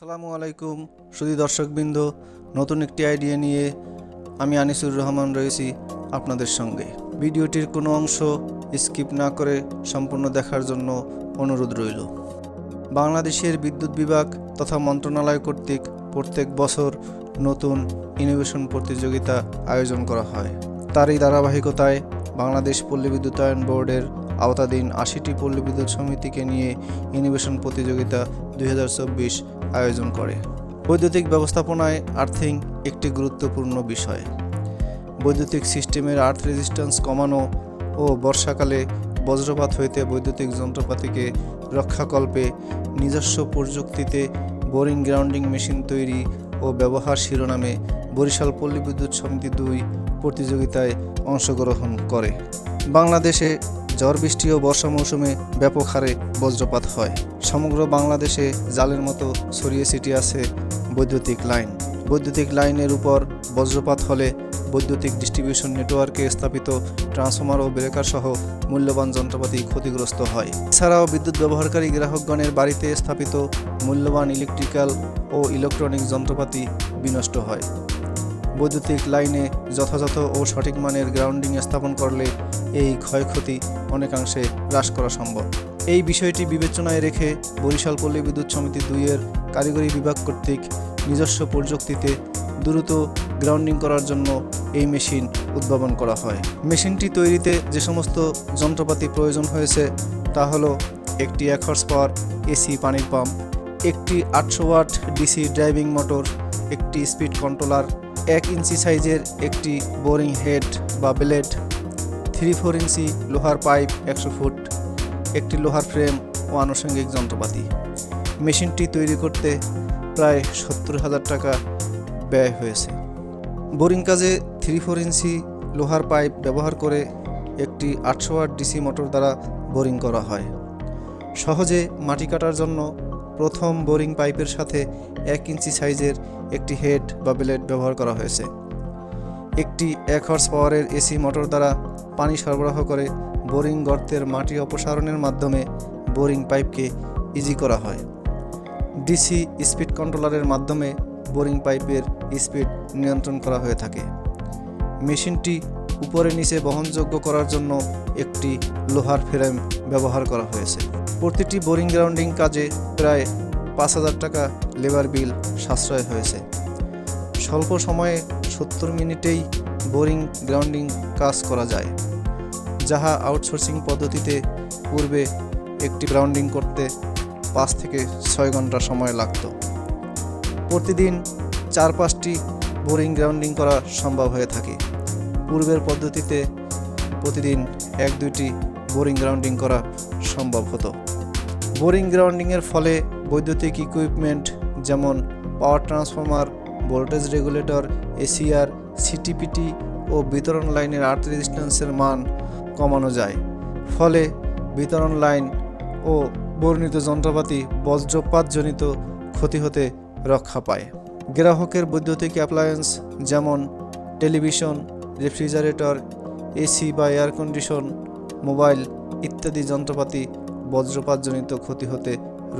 আসসালামু আলাইকুম সুদী দর্শকবৃন্দ, নতুন একটি আইডিয়া নিয়ে আমি আনিসুর রহমান রয়েছি আপনাদের সঙ্গে। ভিডিওটির কোনো অংশ স্কিপ না করে সম্পূর্ণ দেখার জন্য অনুরোধ রইল। বাংলাদেশের বিদ্যুৎ বিভাগ তথা মন্ত্রণালয় কর্তৃক প্রত্যেক বছর নতুন ইনোভেশন প্রতিযোগিতা আয়োজন করা হয়। তারই ধারাবাহিকতায় বাংলাদেশ পল্লী বিদ্যুতায়ন বোর্ডের আওতাধীন আশিটি পল্লী বিদ্যুৎ সমিতিকে নিয়ে ইনোভেশন প্রতিযোগিতা দুই হাজার চব্বিশ আয়োজন করে। বৈদ্যুতিক ব্যবস্থাপনায় আর্থিং একটি গুরুত্বপূর্ণ বিষয়। বৈদ্যুতিক সিস্টেমের আর্থ রেজিস্ট্যান্স কমানো ও বর্ষাকালে বজ্রপাত হইতে বৈদ্যুতিক যন্ত্রপাতিকে রক্ষাকল্পে নিজস্ব প্রযুক্তিতে বোরিং গ্রাউন্ডিং মেশিন তৈরি ও ব্যবহার শিরোনামে বরিশাল পল্লী বিদ্যুৎ সমিতি দুই প্রতিযোগিতায় অংশগ্রহণ করে। বাংলাদেশে ঝড় বৃষ্টি ও বর্ষা মৌসুমে ব্যাপক হারে বজ্রপাত হয়। সমগ্র বাংলাদেশে জালের মতো ছড়িয়ে ছিটিয়ে আছে বৈদ্যুতিক লাইন। বৈদ্যুতিক লাইনের উপর বজ্রপাত হলে বৈদ্যুতিক ডিস্ট্রিবিউশন নেটওয়ার্কে স্থাপিত ট্রান্সফর্মার ও ব্রেকার সহ মূল্যবান যন্ত্রপাতি ক্ষতিগ্রস্ত হয়। এছাড়াও বিদ্যুৎ ব্যবহারকারী গ্রাহকগণের বাড়িতে স্থাপিত মূল্যবান ইলেকট্রিক্যাল ও ইলেকট্রনিক যন্ত্রপাতি বিনষ্ট হয়। বৈদ্যুতিক লাইনে যথাযথ ও সঠিক মানের গ্রাউন্ডিং স্থাপন করলে এই ক্ষয়ক্ষতি অনেকাংশে হ্রাস করা সম্ভব। এই বিষয়টি বিবেচনায় রেখে বরিশাল পল্লী বিদ্যুৎ সমিতি দুইয়ের কারিগরি বিভাগ কর্তৃক নিজস্ব প্রযুক্তিতে দ্রুত গ্রাউন্ডিং করার জন্য এই মেশিন উদ্ভাবন করা হয়। মেশিনটি তৈরিতে যে সমস্ত যন্ত্রপাতি প্রয়োজন হয়েছে তা হলো একটি এক হর্স পাওয়ার এসি পানির পাম্প, একটি আটশো ওয়াট ডিসি ড্রাইভিং মোটর, একটি স্পিড কন্ট্রোলার, এক ইঞ্চি সাইজের একটি বোরিং হেড বা ব্লেড থ্রি ফোর ইঞ্চি লোহার পাইপ একশো ফুট, একটি লোহার ফ্রেম ও আনুষঙ্গিক যন্ত্রপাতি। মেশিনটি তৈরি করতে প্রায় সত্তর হাজার টাকা ব্যয় হয়েছে। বোরিং কাজে থ্রি ফোর ইঞ্চি লোহার পাইপ ব্যবহার করে একটি আটশো আট ডিসি মোটর দ্বারা বোরিং করা হয়। সহজে মাটি কাটার জন্য প্রথম বোরিং পাইপের সাথে এক ইঞ্চি সাইজের একটি হেড বা ব্লেড ব্যবহার করা হয়েছে। একটি এক হর্স পাওয়ারের এসি মোটর দ্বারা পানি সরবরাহ করে বোরিং গর্তের মাটি অপসারণের মাধ্যমে বোরিং পাইপকে ইজি করা হয়। ডিসি স্পিড কন্ট্রোলারের মাধ্যমে বোরিং পাইপের স্পিড নিয়ন্ত্রণ করা হয়ে থাকে। মেশিনটি উপরে নিচে বহনযোগ্য করার জন্য একটি লোহার ফ্রেম ব্যবহার করা হয়েছে। প্রতিটি বোরিং গ্রাউন্ডিং কাজে প্রায় পাঁচ হাজার টাকা লেবার বিল সাশ্রয় হয়েছে। স্বল্প সময়ে সত্তর মিনিটেই বোরিং গ্রাউন্ডিং কাজ করা যায়, যাহা আউটসোর্সিং পদ্ধতিতে পূর্বে একটি গ্রাউন্ডিং করতে পাঁচ থেকে ছয় ঘণ্টা সময় লাগতো। প্রতিদিন চার পাঁচটি বোরিং গ্রাউন্ডিং করা সম্ভব হয়ে থাকে। পূর্বের পদ্ধতিতে প্রতিদিন এক দুইটি বোরিং গ্রাউন্ডিং করা সম্ভব হতো। বোরিং গ্রাউন্ডিংয়ের ফলে বৈদ্যুতিক ইকুইপমেন্ট যেমন power transformer voltage regulator, ACR CTPT ও বিতরণ লাইনের আর্থ রেজিস্ট্যান্সের মান কমানো যায়। ফলে বিতরণ লাইন ও বর্ণিত যন্ত্রপাতি বজ্রপাতজনিত ক্ষতি হতে রক্ষা পায়। গ্রাহকের বৈদ্যুতিক অ্যাপ্লায়েন্স যেমন টেলিভিশন, রেফ্রিজারেটর, এসি বা এয়ার কন্ডিশন মোবাইল ইত্যাদি যন্ত্রপাতি বজ্রপাতজনিত ক্ষতি হতে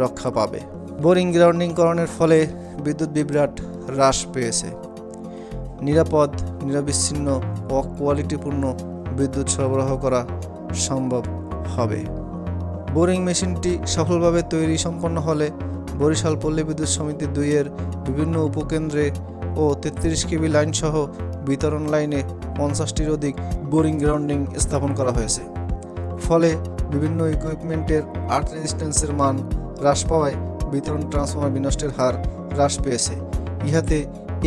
রক্ষা পাবে। বোরিং গ্রাউন্ডিংকরণের ফলে বিদ্যুৎ বিভ্রাট হ্রাস পেয়েছে। নিরাপদ, নিরবিচ্ছিন্ন ও কোয়ালিটিপূর্ণ বিদ্যুৎ সরবরাহ করা সম্ভব হবে। বোরিং মেশিনটি সফলভাবে তৈরি সম্পন্ন হলে বরিশাল পল্লী বিদ্যুৎ সমিতি দুইয়ের বিভিন্ন উপকেন্দ্রে ও তেত্রিশ কেবি লাইন সহ বিতরণ লাইনে পঞ্চাশটির অধিক বোরিং গ্রাউন্ডিং স্থাপন করা হয়েছে। ফলে বিভিন্ন ইকুইপমেন্টের আর্ট রেজিস্ট্যান্সের মান হ্রাস পাওয়ায় বিতরণ ট্রান্সফর্মার বিনষ্টের হার হ্রাস পেয়েছে। ইহাতে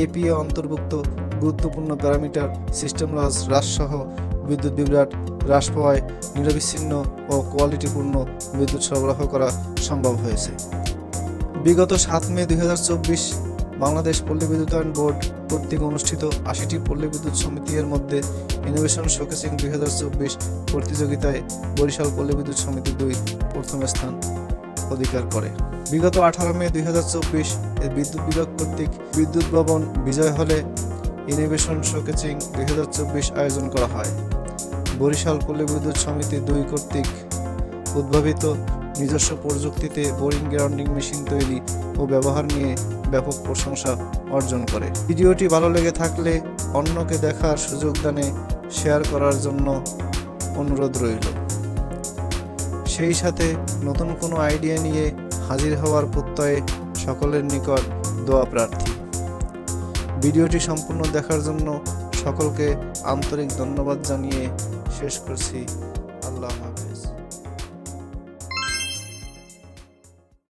এপিএ অন্তর্ভুক্ত গুরুত্বপূর্ণ প্যারামিটার সিস্টেম লস হ্রাসসহ বিদ্যুৎ বিভ্রাট হ্রাস পাওয়ায় নিরবিচ্ছিন্ন ও কোয়ালিটিপূর্ণ বিদ্যুৎ সরবরাহ করা সম্ভব হয়েছে। বিগত সাত মে দুই হাজার চব্বিশ বাংলাদেশ পল্লী বিদ্যুতায়ন বোর্ড কর্তৃক অনুষ্ঠিত আশিটি পল্লী বিদ্যুৎ সমিতির মধ্যে ইনোভেশন শোকেসিং দুই হাজার চব্বিশ প্রতিযোগিতায় বরিশাল পল্লী বিদ্যুৎ সমিতি দুই প্রথম স্থান। অধিকার করে। বিগত আঠারো মে দুই এর বিদ্যুৎ বিভাগ কর্তৃক বিদ্যুৎ ভবন বিজয় হলে ইনোভেশন শোকেচিং দুই হাজার চব্বিশ আয়োজন করা হয়। বরিশাল পল্লী বিদ্যুৎ সমিতি দুই কর্তৃক উদ্ভাবিত নিজস্ব প্রযুক্তিতে বোরিং গ্রাউন্ডিং মেশিন তৈরি ও ব্যবহার নিয়ে ব্যাপক প্রশংসা অর্জন করে। ভিডিওটি ভালো লেগে থাকলে অন্যকে দেখার সুযোগ দানে শেয়ার করার জন্য অনুরোধ রইল। সেই সাথে নতুন কোনো আইডিয়া নিয়ে হাজির হওয়ার প্রত্যয়ে সকলের নিকট দোয়া প্রার্থী। ভিডিওটি সম্পূর্ণ দেখার জন্য সকলকে আন্তরিক ধন্যবাদ জানিয়ে শেষ করছি।